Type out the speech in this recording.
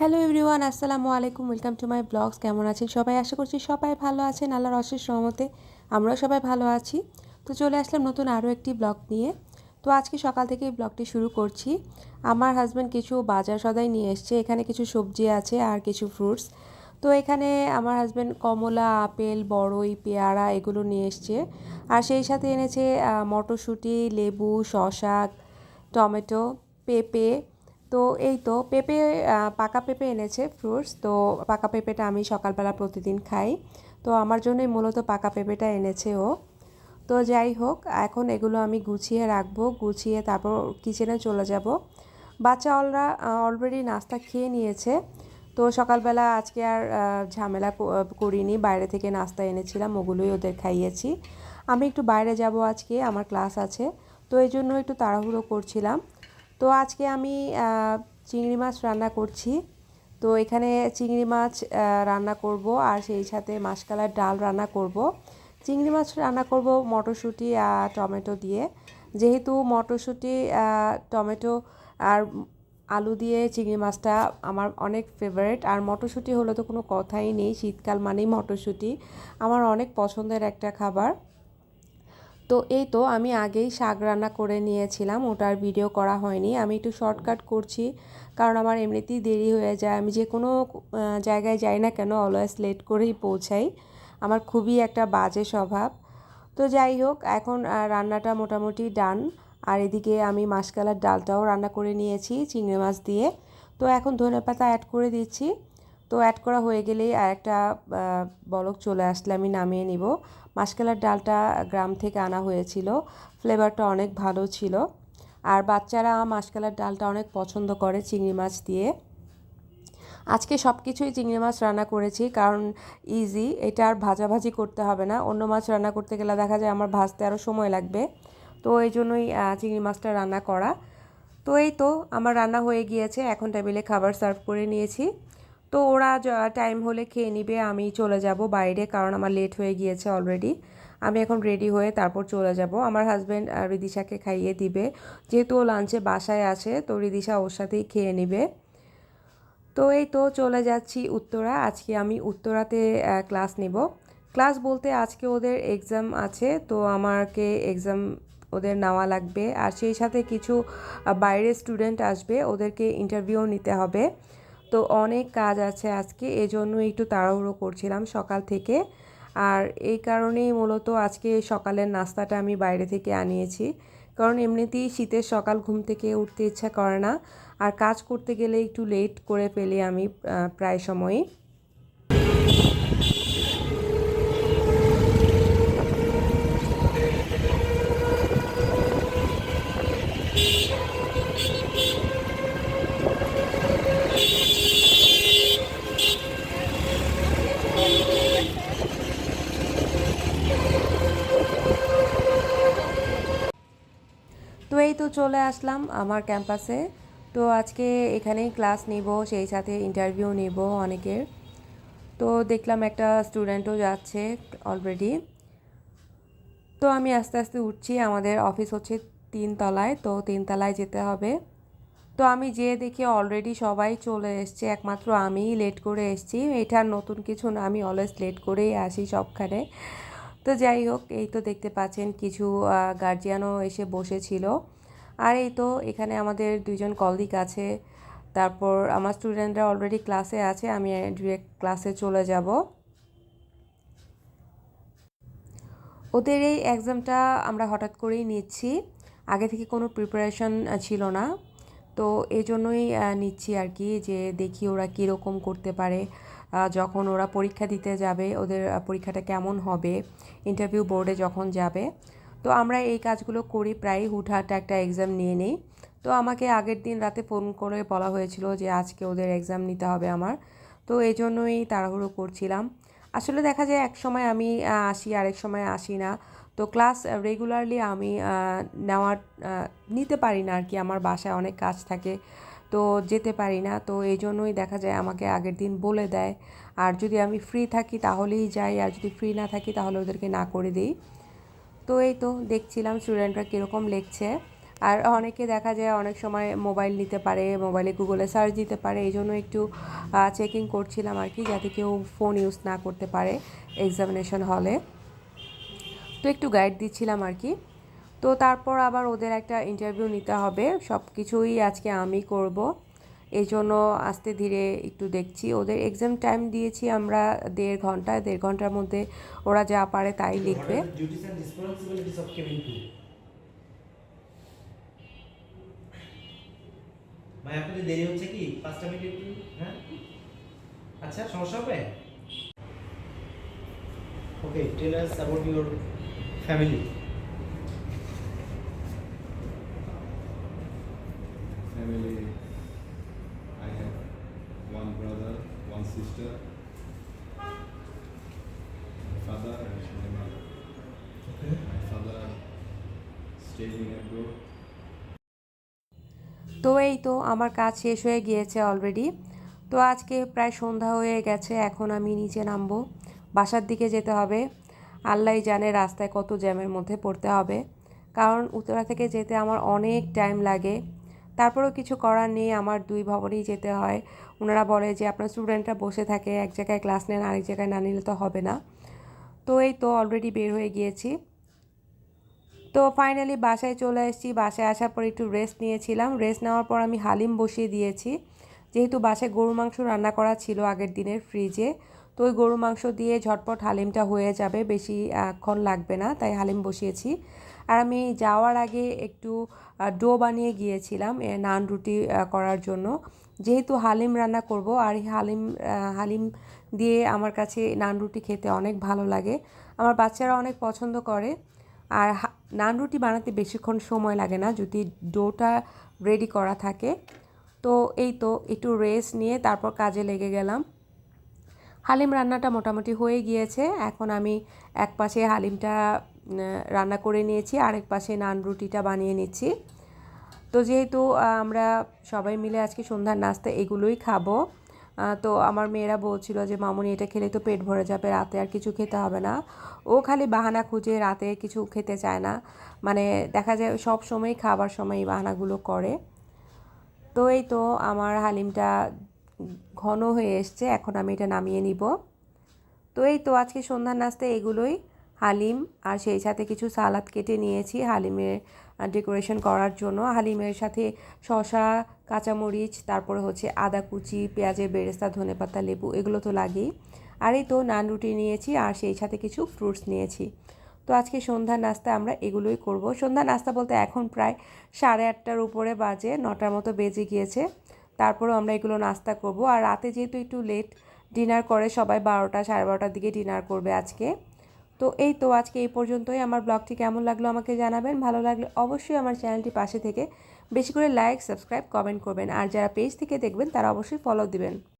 Hello everyone, আসসালামু আলাইকুম, welcome to my blogs. কেমন আছেন সবাই? আশা করছি সবাই ভালো আছেন, আল্লাহর অশেষ সহমতে আমরাও সবাই ভালো আছি। তো চলে আসলাম নতুন আরও একটি ব্লগ নিয়ে। তো আজকে সকাল থেকে এই ব্লগটি শুরু করছি। আমার হাজব্যান্ড কিছু বাজার সদাই নিয়ে এসছে, এখানে কিছু সবজি আছে আর কিছু ফ্রুটস তো এখানে আমার হাজব্যান্ড কমলা, আপেল, বড়ই, পেয়ারা এগুলো নিয়ে এসছে। আর সেই সাথে এনেছে মটরশুঁটি, লেবু শশা টমেটো, পেঁপে তো এই তো পেঁপে পাকা পেঁপে এনেছে ফ্রুটস তো পাকা পেঁপেটা আমি সকালবেলা প্রতিদিন খাই। তো আমার জন্যই মূলত পাকা পেঁপেটা এনেছে ও। তো যাই হোক, এখন এগুলো আমি গুছিয়ে রাখব, গুছিয়ে তারপর কিচেনে চলে যাব। বাচ্চা অলরা অলরেডি নাস্তা খেয়ে নিয়েছে। তো সকালবেলা আজকে আর ঝামেলা করিনি, বাইরে থেকে নাস্তা এনেছিলাম, ওগুলোই ওদের খাইয়েছি। আমি একটু বাইরে যাব আজকে, আমার ক্লাস আছে। তো এই জন্য একটু তাড়াহুড়ো করছিলাম। তো আজকে আমি চিংড়ি মাছ রান্না করছি। তো এখানে চিংড়ি মাছ রান্না করব আর সেই সাথে মাসকালার ডাল রান্না করব। চিংড়ি মাছ রান্না করব মটরশুঁটি আর টমেটো দিয়ে। যেহেতু মটরশুঁটি টমেটো আর আলু দিয়ে চিংড়ি মাছটা আমার অনেক ফেভারেট আর মটরশুঁটি হলে তো কোনো কথাই নেই। শীতকাল মানেই মটরশুঁটি। আমার অনেক পছন্দের একটা খাবার। তো এই তো আমি আগেই শাক রান্না করে নিয়েছিলাম, ওটার ভিডিও করা হয়নি। আমি একটু শর্টকাট করছি, কারণ আমার এমনিতেই দেরি হয়ে যায়। আমি যে কোনো জায়গায় যাই না কেন অলওয়েজ লেট করেই পৌঁছাই। আমার খুবই একটা বাজে স্বভাব। তো যাই হোক, এখন রান্নাটা মোটামুটি ডান আর এদিকে আমি মাসকালার ডালটাও রান্না করে নিয়েছি, চিংড়ি মাছ দিয়ে। তো এখন ধনে পাতা অ্যাড করে দিচ্ছি। তো অ্যাড করা হয়ে গেলেই আর একটা বলক চলে আসলে আমি নামিয়ে নিব। মাসকালার ডালটা গ্রাম থেকে আনা হয়েছিল, ফ্লেভারটা অনেক ভালো ছিল। আর বাচ্চারা মাসকালার ডালটা অনেক পছন্দ করে চিংড়ি মাছ দিয়ে। আজকে সব কিছুই চিংড়ি মাছ রান্না করেছি, কারণ ইজি এটা আর ভাজাভাজি করতে হবে না। অন্য মাছ রান্না করতে গেলে দেখা যায় আমার ভাজতে আরও সময় লাগবে। তো এই জন্যই চিংড়ি মাছটা রান্না করা। তো এই তো, আমার রান্না হয়ে গিয়েছে, এখন টেবিলে খাবার সার্ভ করে নিয়েছি। তো ওরা টাইম হলে খেয়ে নিবে, আমি চলে যাব বাইরে কারণ আমার লেট হয়ে গিয়েছে অলরেডি আমি এখন রেডি হয়ে তারপর চলে যাব। আমার হাজব্যান্ড রিদিশাকে খাইয়ে দিবে। যেহেতু ও লাঞ্চে বাসায় আছে, তো রিদিশা ওর সাথেই খেয়ে নিবে। তো এই তো চলে যাচ্ছি উত্তরা। আজকে আমি উত্তরাতে ক্লাস নিব। ক্লাস বলতে আজকে ওদের এক্সাম আছে, তো আমাকে এক্সাম ওদের নেওয়া লাগবে। আর সেই সাথে কিছু বাইরের স্টুডেন্ট আসবে, ওদেরকে ইন্টারভিউ নিতে হবে। তো অনেক কাজ আছে আজকে, এজন্য একটু তাড়াহুড়ো করছিলাম সকাল থেকে। আর এই কারণেই মূলত আজকে সকালের নাস্তাটা আমি বাইরে থেকে আনিয়েছি। কারণ এমনিতেই শীতের সকাল ঘুম থেকে উঠতে ইচ্ছা করে না। আর কাজ করতে গেলে একটু লেট করে ফেলি আমি প্রায় সময়ই। তো চলে আসলাম আমার ক্যাম্পাসে। তো আজকে এখানেই ক্লাস নিব, সেই সাথে ইন্টারভিউ নিব অনেকের। তো দেখলাম একটা স্টুডেন্টও যাচ্ছে অলরেডি তো আমি আস্তে আস্তে উঠছি, আমাদের অফিস হচ্ছে তিনতলায়, তো তিনতলায় যেতে হবে। তো আমি যেয়ে দেখি অলরেডি সবাই চলে এসছে, একমাত্র আমিই লেট করে এসছি। এটা নতুন কিছু না, আমি অলওয়েজ লেট করেই আসি সবখানে। তো যাই হোক, এই তো দেখতে পাচ্ছেন, কিছু গার্জিয়ানও এসে বসেছিল। আর এই তো এখানে আমাদের দুইজন কলিগ আছে। তারপর আমার স্টুডেন্টরা অলরেডি ক্লাসে আছে, আমি ডিরেক্ট ক্লাসে চলে যাব। ওদের এই এক্সামটা আমরা হঠাৎ করেই নিচ্ছি। আগে থেকে কোনো প্রিপারেশন ছিল না। তো এই জন্যই নিচ্ছি আর কি যে দেখি ওরা কীরকম করতে পারে। যখন ওরা পরীক্ষা দিতে যাবে, ওদের পরীক্ষাটা কেমন হবে ইন্টারভিউ বোর্ডে যখন যাবে তো আমরা এই কাজগুলো করি প্রায় হুটহাট একটা এক্সাম নিয়ে নিই। তো আমাকে আগের দিন রাতে ফোন করে বলা হয়েছিল যে আজকে ওদের এক্সাম নিতে হবে আমার। তো এই জন্যই তাড়াহুড়ো করছিলাম। আসলে দেখা যায় এক সময় আমি আসি, আরেক সময় আসি না। তো ক্লাস রেগুলারলি আমি নেওয়ার নিতে পারি না আর কি আমার বাসায় অনেক কাজ থাকে, তো যেতে পারি না। তো এই জন্যই দেখা যায় আমাকে আগের দিন বলে দেয়। আর যদি আমি ফ্রি থাকি তাহলেই যাই, আর যদি ফ্রি না থাকি তাহলে ওদেরকে না করে দিই। তো এই তো দেখছিলাম স্টুডেন্টরা কীরকম লিখছে। আর অনেকে দেখা যায় অনেক সময় মোবাইল নিতে পারে মোবাইলে গুগলে সার্চ দিতে পারে, এই জন্য একটু চেকিং করছিলাম আর কি, যাতে কেউ ফোন ইউজ না করতে পারে এক্সামিনেশন হলে তো একটু গাইড দিচ্ছিলাম আর কি। তো তারপর আবার ওদের একটা ইন্টারভিউ নিতে হবে সব কিছুই আজকে আমি করব। এই জন্য আস্তে ধীরে একটু দেখছি। ওদের এক্সাম টাইম দিয়েছি আমরা দেড় ঘণ্টা দেড় ঘণ্টার মধ্যে ওরা যা পারে তাই লিখবে? ভাই আপনাদের দেরি হচ্ছে কি? পাঁচটা মিনিট একটু হ্যাঁ? আচ্ছা সমস্যা হবে? Family, sister, my father and my mother. My father stayed in abroad. তো এই তো আমার কাজ শেষ হয়ে গিয়েছে অলরেডি তো আজকে প্রায় সন্ধ্যা হয়ে গেছে এখন আমি নিচে নামবো। বাসার দিকে যেতে হবে। আল্লাহ জানে রাস্তায় কত জ্যামের মধ্যে পড়তে হবে। কারণ উত্তরা থেকে যেতে আমার অনেক টাইম লাগে। তারপরেও কিছু করার নেই, আমার দুই ভবনেই যেতে হয়। ওনারা বলে যে, আপনার স্টুডেন্টরা বসে থাকে, এক জায়গায় ক্লাস নেন, আরেক জায়গায় না নিলে তো হবে না। তো এই তো অলরেডি বের হয়ে গিয়েছি। তো ফাইনালি বাসায় চলে এসেছি। বাসায় আসার পর একটু রেস্ট নিয়েছিলাম। রেস্ট নেওয়ার পর আমি হালিম বসিয়ে দিয়েছি। যেহেতু বাসায় গরু মাংস রান্না করা ছিল আগের দিনের ফ্রিজে তো ওই গরু মাংস দিয়ে ঝটপট হালিমটা হয়ে যাবে। বেশি ক্ষণ লাগবে না, তাই হালিম বসিয়েছি। আর আমি যাওয়ার আগে একটু ডো বানিয়ে গিয়েছিলাম নান রুটি করার জন্য। যেহেতু হালিম রান্না করব, আর হালিম হালিম দিয়ে আমার কাছে নান রুটি খেতে অনেক ভালো লাগে। আমার বাচ্চারা অনেক পছন্দ করে। আর নান রুটি বানাতে বেশিক্ষণ সময় লাগে না, যদি ডোটা রেডি করা থাকে। তো এই তো, একটু রেস্ট নিয়ে তারপর কাজে লেগে গেলাম। হালিম রান্নাটা মোটামুটি হয়ে গিয়েছে। এখন আমি এক পাশে হালিমটা রান্না করে নিয়েছি। আরেক পাশে নান রুটিটা বানিয়ে নিচ্ছি। তো যেহেতু আমরা সবাই মিলে আজকে সন্ধ্যার নাস্তা এগুলোই খাব তো আমার মেয়েরা বলছিল যে, মামুনি, এটা খেলে তো পেট ভরে যাবে, রাতে আর কিছু খেতে হবে না। ও খালি বাহানা খুঁজে রাতে কিছু খেতে চায় না। মানে দেখা যায় সব সময় খাবার সময় এই বাহানাগুলো করে। তো এই তো আমার হালিমটা ঘন হয়ে এসছে, এখন আমি এটা নামিয়ে নিব। তো এই তো আজকে সন্ধ্যার নাস্তা এগুলোই। হালিম আর সেই সাথে কিছু সালাদ কেটে নিয়েছি হালিমের ডেকোরেশন করার জন্য। হালিমের সাথে শশা কাঁচামরিচ, তারপরে হচ্ছে আদা কুচি, পেঁয়াজের বেরেস্তা ধনেপাতা লেবু, এগুলো তো লাগেই। আর এই তো নান রুটি নিয়েছি আর সেই সাথে কিছু ফ্রুটস নিয়েছি। তো আজকে সন্ধ্যা নাস্তা আমরা এগুলোই করব। সন্ধ্যা নাস্তা বলতে এখন প্রায় সাড়ে আটটার উপরে বাজে, নটার মতো বেজে গিয়েছে। তারপরেও আমরা এগুলো নাস্তা করব। আর রাতে যেহেতু একটু লেট ডিনার করে, সবাই বারোটা, সাড়ে বারোটার দিকে ডিনার করবে আজকে। তো এই তো আজকে এই পর্যন্তই। আমার ব্লগটি কেমন লাগল আমাকে জানাবেন। ভালো লাগলে অবশ্যই আমার চ্যানেলটি পাশে থেকে বেশি করে লাইক, সাবস্ক্রাইব, কমেন্ট করবেন। আর যারা পেজ থেকে দেখবেন তারা অবশ্যই ফলো দিবেন।